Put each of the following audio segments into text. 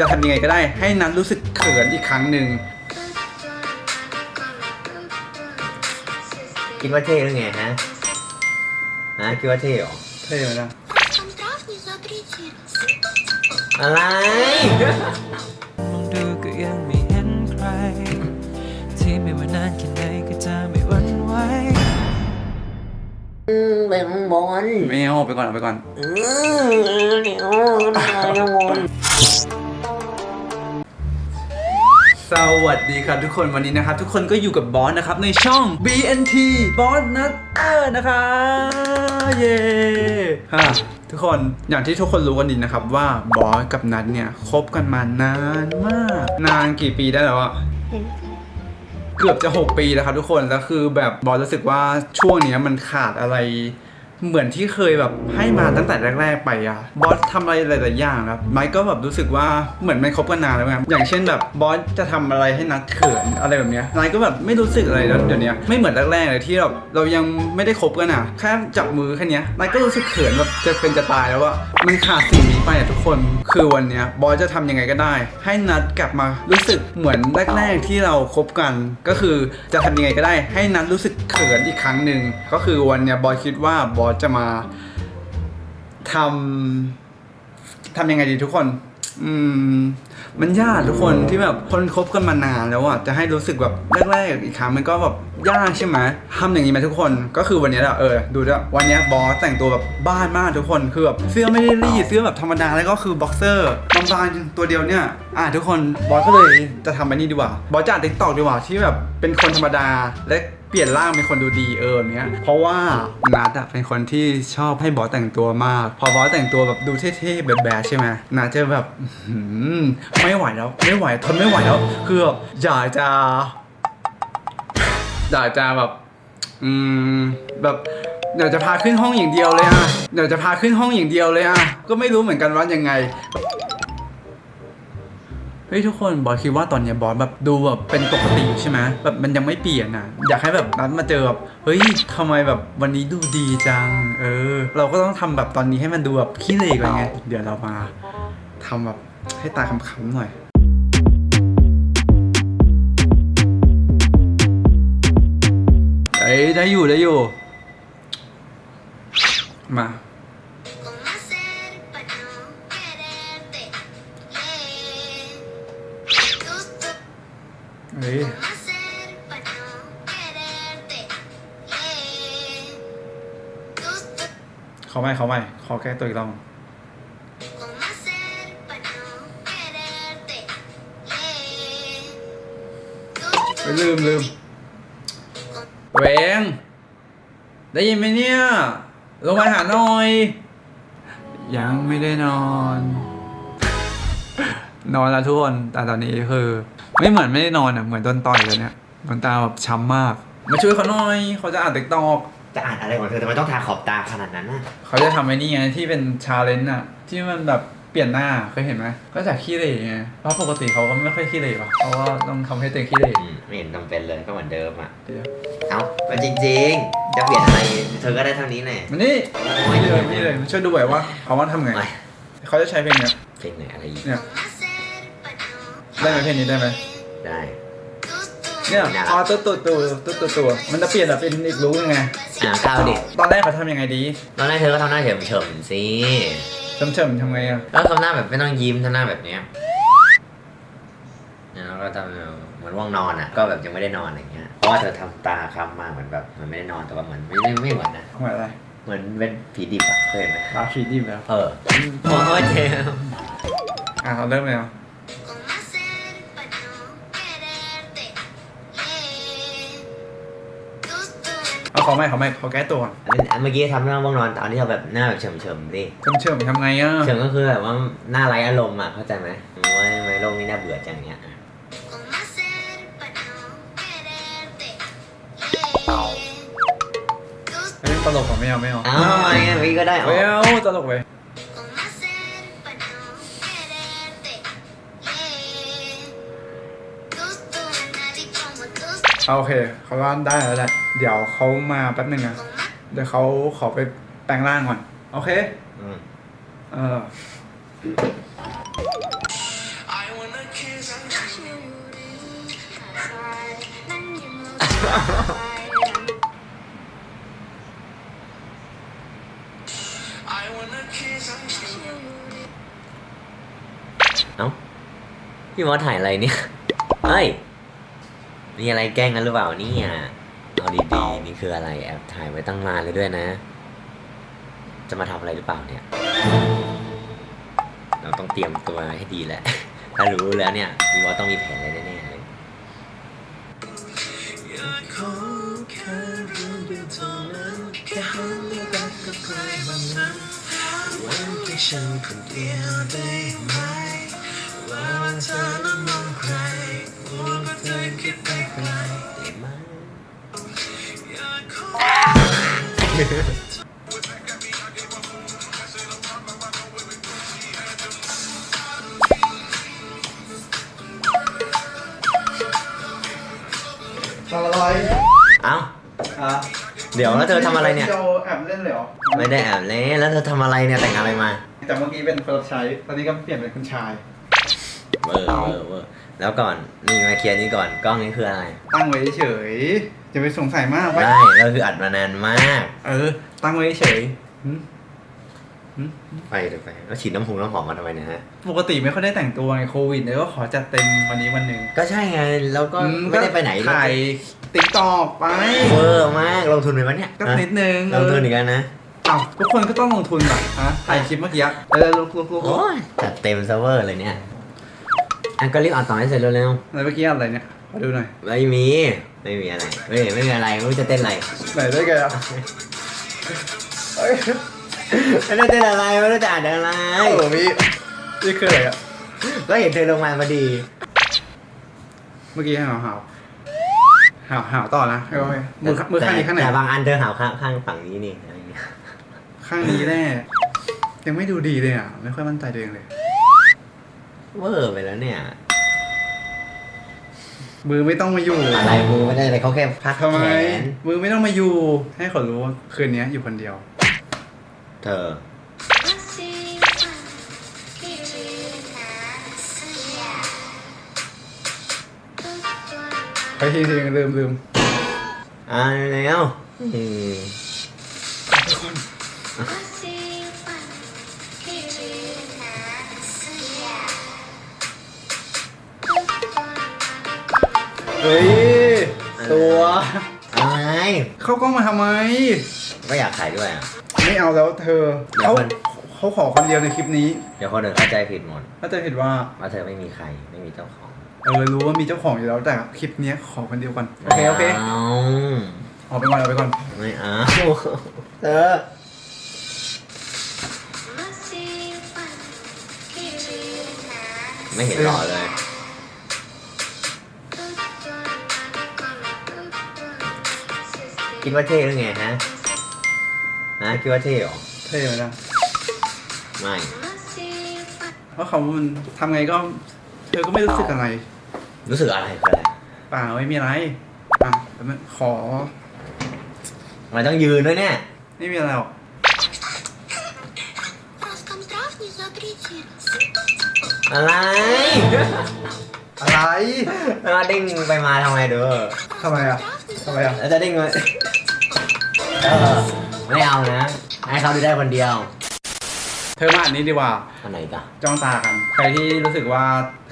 จะทำยังไงก็ได้ให้นัทรู้สึกเขินอีกครั้งหนึ่ง คิดว่าเท่หรือไงฮะฮะคิดว่าเท่เหรอ เท่ไหมล่ะ Там трав не запретит. อะไร มองดูก็ยังไม่เห็นใคร ที่ไม่ว่านานแค่ไหนก็จะไม่หวั่นไหว เป็นบอล ไม่เอาไปก่อนเอาไปก่อน อืมเดี๋ยวเป็นบอล สวัสดีครับทุกคนวันนี้นะครับ ทุกคนก็อยู่กับบอสนะครับ ในช่อง BNT บอสนัทเออร์นะคะเย้ฮะทุกคนอย่างที่ทุกคนรู้กันดีนะครับ ว่าบอสกับนัทเนี่ยคบกันมานานมาก นานกี่ปีได้แล้วอะเกือบจะ 6 ปีแล้วครับทุกคนแล้วคือแบบบอสรู้สึกว่าช่วงเนี้ยมันขาดอะไร เหมือนที่เคยแบบให้มาตั้งแต่แรก ๆ ไปอะบอสทำอะไรหลายๆอย่างครับไมค์ก็แบบรู้สึกว่าเหมือนมันคบกันนานแล้วครับอย่างเช่นแบบบอสจะทำอะไรให้นัดเขินอะไรแบบเนี้ยไมค์ก็แบบไม่รู้สึกอะไรแล้วเดี๋ยวนี้ไม่เหมือนแรกๆเลยที่แบบเรายังไม่ได้คบกันอะแค่จับมือแค่เนี้ยไมค์ก็รู้สึกเขินแบบจะเป็นจะตายแล้วว่ามันขาดสิ่งนี้ไปอะทุกคน คือวันเนี้ยบอสจะทำยังไงก็ได้ ให้นัดกลับมารู้สึกเหมือนแรกๆที่เราคบกัน ก็คือจะทำยังไงก็ได้ ให้นัดรู้สึกเขินอีกครั้งหนึ่งก็คือวันเนี้ยบอสคิดว่าบอสจะมาทำทำยังไงดีทุกคน อืม มันยากทุกคนที่แบบคนคบกันมานานแล้วอะจะให้รู้สึกแบบแรกๆอีกครั้งมันก็แบบยากใช่ไหมทำอย่างนี้ไหมทุกคนก็คือวันนี้แหละเออดูด้วยวันนี้บอสแต่งตัวแบบบ้านมากทุกคนคือแบบเสื้อไม่ได้รีดเสื้อแบบธรรมดาแล้วก็คือบ็อกเซอร์บางๆตัวเดียวเนี่ยอะทุกคนบอสก็เลยจะทำไปนี่ดีกว่าบอสจะติ๊กตอกดีกว่าที่แบบเป็นคนธรรมดาและ เปลี่ยนร่างเป็นคนดูดีเออเนี้ย เพราะว่านัดอะเป็นคนที่ชอบให้บอสแต่งตัวมาก พอบอสแต่งตัวแบบดูเท่ๆแบบแบดๆใช่ไหมนัดจะแบบไม่ไหวแล้ว ไม่ไหวทนไม่ไหวแล้ว คือแบบอยากจะอยากจะแบบ อืมแบบเดี๋ยวจะพาขึ้นห้องอย่างเดียวเลยอะเดี๋ยวจะพาขึ้นห้องอย่างเดียวเลยอะก็ไม่รู้เหมือนกันว่ายังไง ฮ้ยทุกคนบอสคิดว่าตอนเนี้ยบอสแบบดูแบบเป็นปกติใช่ไหมแบบมันยังไม่เปลี่ยนอะอยากให้แบบนัดมาเจอแบบเฮ้ยทำไมแบบวันนี้ดูดีจัง เออ เราก็ต้องทำแบบตอนนี้ให้มันดูแบบขี้เหร่ก่อนไงเดี๋ยวเรามาทำแบบให้ตาคำๆหน่อย เอ้ยได้อยู่ได้อยู่ มา เฮ้ย ¿Cómo hacer para no quererte? Yeah. Tú, tú, เขาไม่เขาไม่ขอแก้ตัวอีกรอบ ¿Cómo hacer para no quererte? Yeah. Tú, เฮ้ยลืมลืมเวงได้ยินไหมเนี่ย ลงมาหาหน่อย ยังไม่ได้นอน นอนแล้วทุกคน แต่ตอนนี้คือ ไม่เหมือนไม่ได้นอนอะเหมือนโดนต่อยเลยเนี่ยดวงตาแบบช้ำมาก มาช่วยเขาหน่อยเขาจะอ่านติ๊กตอกจะอ่านอะไรของเธอทำไมต้องทาขอบตาขนาดนั้นน่ะเขาจะทำไอ้นี่ไงที่เป็นชาเลนจ์อะ ที่มันแบบเปลี่ยนหน้าเคยเห็นไหมก็จากขี้เหร่ไงเพราะปกติเขาก็ไม่ค่อยขี้เหร่หรอกเพราะว่าต้องทำให้ตัวเองขี้เหร่อืมไม่เห็นจำเป็นเลยก็เหมือนเดิมอะ เดี๋ยวเอ้าก็จริงๆ จะเปลี่ยนอะไร เธอก็ได้เท่านี้แหละมันนี่ไม่เลยไม่เลยช่วยดูหน่อยว่าเขาว่าทำไงไม่เขาจะใช้เพลงเนี้ยเพลงไหนอะไรอีกเนี่ย ¿Cómo hacer para no ได้ไหมเพลงนี้ได้ไหม ได้ Tú, tú, เนี่ยน่ารักอ๋อตัวตัวตัวตัวตัวตัวมันจะเปลี่ยนแบบเป็นอีกรู้ยังไงอ่าก้าวดิตอนแรกเขาทำยังไงดี ตอนแรกเธอก็ทำหน้าเฉมเฉมๆสิเฉิมเฉิมๆทำไงอะแล้วทำหน้าแบบไม่ต้องยิ้มทำหน้าแบบเนี้ยแล้วก็ทำเหมือนว่างนอนอะ ก็แบบยังไม่ได้นอนอย่างเงี้ยเพราะว่าเธอทำตาค้ำมาเหมือนแบบเหมันไม่ได้นอนแต่ว่าเหมือนไม่ไม่ไม่เหมือนนะเหมือนอะไรเหมือนเป็นผีดิบอะเคยเห็นไหมลาฟีดีแล้วเออโอ้ยเจมส์ อะเราเริ่มเลยเนาะ เอาเขาไม่เขาไม่เขาแก้ตัวก่อนอันนี้อันเมื่อกี้ทำหน้าว่างนอนแต่อันนี้เราแบบหน้าแบบเฉมเฉมๆดิเฉิมเฉิมๆทำไงอะเฉมก็คือแบบว่าหน้าไร้อารมณ์อะเข้าใจไหมว่าทำไมโลกนี้น่าเบื่อจังเนี้ย ¿cómo hacer para no quererte? Yeah. Tú, เฮ้ยตลกผมไม่เอาไม่เอาอ้าวทำไมอะพี่ก็ได้เหรอไม่เอาตลกไป ¿cómo โอเคเขาว่าได้แล้วแหละเดี๋ยวเขามาแป๊บหนึ่งนะเดี๋ยวเขาขอไปแปลงร่างก่อน โอเคอืมเออ เอ้า พี่มอสถ่ายอะไรเนี่ยเฮ้ย มีอะไรแกล้งกันหรือเปล่าเนี่ยเอาดีๆนี่คืออะไรแอบถ่ายไว้ตั้งนานเลยด้วยนะ จะมาทำอะไรหรือเปล่าเนี่ย เราต้องเตรียมตัวให้ดีแหละ ถ้ารู้แล้วเนี่ยพี่มอสต้องมีแผนอะไรแน่ๆเลยทำอะไรเอ้าอะเดี๋ยวแล้วเธอทำอะไรเนี่ยเาแอบเล่นเลยเหรอ ไม่ได้แอบเล่นแล้วเธอทำอะไรเนี่ยแต่งอะไรมาแต่เมื่อกี้เป็นคนรับใช้ ตอนนี้ก็เปลี่ยนเป็นคุณชาย เวอร์เวอร์เวอร์ แล้วก่อนนี่มาเคลียร์นี้ก่อนกล้องนี้คืออะไรตั้งไว้เฉยจะไปสงสัยมากไปได้เราคืออัดมานานมาก เออ ตั้งไว้เฉยหึหึไปเลยไปแล้วฉีดน้ำพุงน้ำหอมมาทำไมเนี่ยฮะปกติไม่ค่อยได้แต่งตัวไงโควิดเลยก็ขอจัดเต็มวันนี้วันหนึ่งก็ใช่ไงแล้วก็อืไม่ได้ไปไหนถ่ายติ๊กตอกไปเวอร์มากลงทุนไปปะเนี่ยก็ฮะนิดนึงลงทุนอีกแล้วนะเอ้าทุกคนก็ต้องลงทุนแบบฮะถ่ายคลิปเมื่อกี้เออลุกลุกลุกโอ้ยจัดเต็มเซิร์ฟเวอร์เลยเนี่ย อันก็รีบอัดต่อให้เสร็จเร็วแล้วเมื่อกี้อะไรเนี่ยมาดูหน่อยๆไม่มีไม่มีอะไรไม่ไม่มีอะไรไม่รู้จะเต้นอะไรไหนด้วยกันอะเอ้ยไม่รู้เต้นอะไรไม่รู้จะอ่านอะไรโอ้โหพี่นี่คืออะไรอะก็เห็นเธอลงมาพอดีเมื่อกี้หาวหาวหาวหาวต่อนะโอเคมือมือข้างนี้ข้างไหนแต่บางอันเธอหาวข้างข้างฝั่งนี้นี่อะไรอย่างเงี้ยข้างนี้แน่ยังไม่ดูดีเลยอะไม่ค่อยมั่นใจตัวเองเลย เวอร์ไปแล้วเนี่ย มือไม่ต้องมาอยู่อะไรมือไม่ได้อะไรเขาแค่พักทำไม แขนมือไม่ต้องมาอยู่ ให้เขารู้ว่าคืนนี้อยู่คนเดียว เธอ ไปทีทีลืมลืมอ่าแล้วอืม เฮ้ย ตัว อะไรเข้ากล้องมาทำไมไม่อยากขายด้วยอะ ไม่เอาแล้วเธอเดี๋ยวเขามัน เขาขอคนเดียวในคลิปนี้เดี๋ยวคนอื่นเข้าใจผิดหมดก็จะเห็นว่า ว่าเธอไม่มีใครไม่มีเจ้าของเออรู้ว่ามีเจ้าของอยู่แล้วแต่คลิปเนี้ยขอคนเดียวก่อนโอเคโอเคเอาออกไปก่อนออกไปก่อนไม่เอาเธอ ไม่เห็นหล่อเลย คิดว่าเท่หรือไงฮะฮะคิดว่าเท่หรอเท่ไหมล่ะไม่เพราะเขามันทำไงก็ เธอก็ไม่รู้สึกอะไร รู้สึกอะไรก็ได้เปล่าไม่มีอะไรอะแต่มัขอมันต้องยืนด้วยเนี่ยไม่มีอะไรหรอกอะไร อะไร แล้วเด้งไปมาทำไมเด้อทำไมอะทำไมอะแล้วจะเด้งมา เออไม่เอานะ ให้เขาดูได้คนเดียวเธอมาอันนี้ดีกว่า อันไหนจ้ะจ้องตากัน ใครที่รู้สึกว่า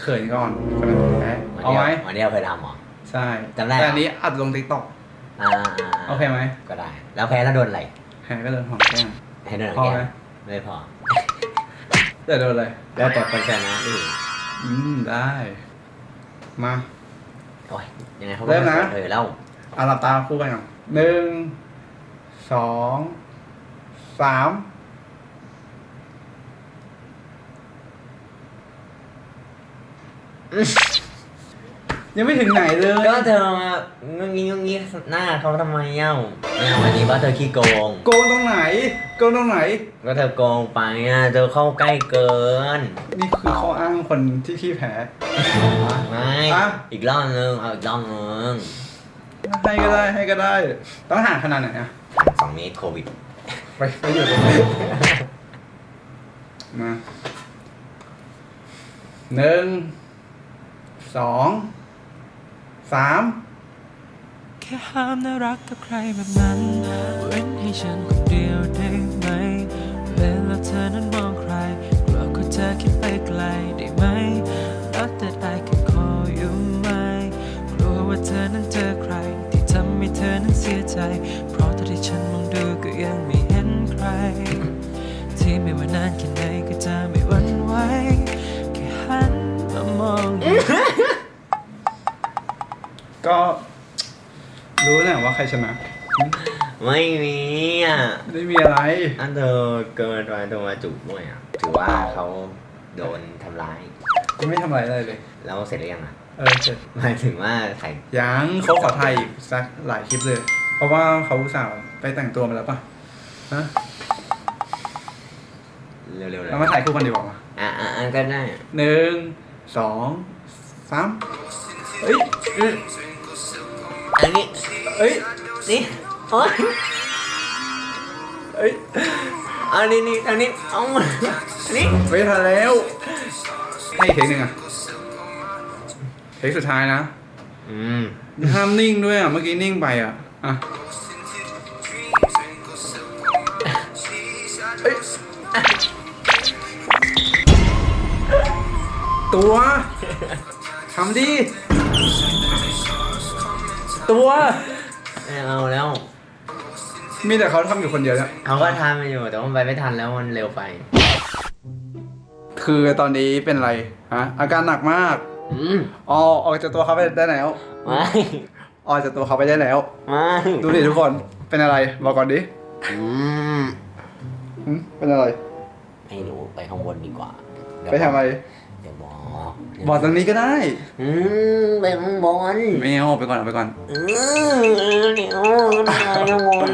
เขินก่อนคนนั้นแพ้เอาไหมวันนี้เราเคยทำเหรอ ใช่จำได้เหรอแต่อันนี้อัดลงติ๊กต็อกอ่าๆๆโอเคไหมก็ได้ แล้วแพ้แล้วโดนอะไรแพ้ก็โดนหอมแก้ม ให้โดนพอแก้ไหม มไม่พอ แต่โดนอะไรแล้วแต่คนชนะดิอืม ได้ มา โอ้ยยังไงเขาเริ่มนะ เออแล้วเอาหลับตาคู่กันก่อนหนึ่ง สองสามยังไม่ถึงไหนเลย ก็เธอมางงงี้งงี้หน้าเขาทำไมเย้าไม่เอาอันนี้ว่าเธอขี้โกง โกงตรงไหน โกงตรงไหน ก็เธอโกงไปอะเธอเข้าใกล้เกิน นี่คือข้ออ้างคนที่ขี้แพ้ ไม่อะ อีกรอบนึงเอาอีกรอบนึงให้ก็ได้ให้ก็ได้ ต้องห่างขนาดไหนอะ สองนี้โควิด ไปไปอยู่ตรงนี้มาหนึ่งสองสามแค่ห้ามน่ารักกับใครแบบนั้น เว้นให้ฉันคนเดียวได้ไหมเวลาเธอนั้นมองใครกลัวก็เธอคิดไปไกลได้ไหมรักแต่ไ I can call you mine กลัวว่าเธอนั้นเจอใคร ที่ทำให้เธอนั้นเสียใจ แหละว่าใครชนะ ไม่มีอะไม่มีอะไร อันเธอเกินไปตัวมาจุกด้วยอะถือว่าเขาโดนทำร้าย กูไม่ทำอะไรเลยเลย แล้วเสร็จหรือยังอะเออเสร็จหมายถึงว่าใส่ยังเขาขอถ่ายอีกสักหลายคลิปเลย เพราะว่าเขาอุตส่าห์ไปแต่งตัวมาแล้วป่ะฮะเร็วๆเลยเรามาถ่ายคู่กันดีกว่ามาอะอะอะก็ได้ หนึ่งสองสามเอ้ยอืม อันนี้เอ้ยนี่โอ้ยเอ้ยอันนี้นี่อันนี้เอามาอันนี้ไม่ทันแล้ว ให้อีกเทคหนึ่งอะเทคสุดท้ายนะอืมห้ามนิ่งด้วยอะเมื่อกี้นิ่งไปอะอะเอ้ยตัวทำดิ ตัว ไม่เอาแล้ว มีแต่เขาทำอยู่คนเดียวเนี่ย เขาก็ทำอยู่แต่ว่าไปไม่ทันแล้วมันเร็วไปคือตอนนี้เป็นอะไรฮะอาการหนักมากอืมออกออกจากตัวเขาไปได้แล้วไม่ออกจากตัวเขาไปได้แล้ว ไม่ดูดิทุกคนเป็นอะไรบอกก่อนดิอืมหึเป็นอะไร ไม่รู้ไปข้างบนดีกว่าเดี๋ยวไปทำอะไรเดี๋ยวบอก บอกตรงนี้ก็ได้อืมไปข้างบนไม่เอาไปก่อนเอาไปก่อน อืมเดี๋ยวไปข้างบน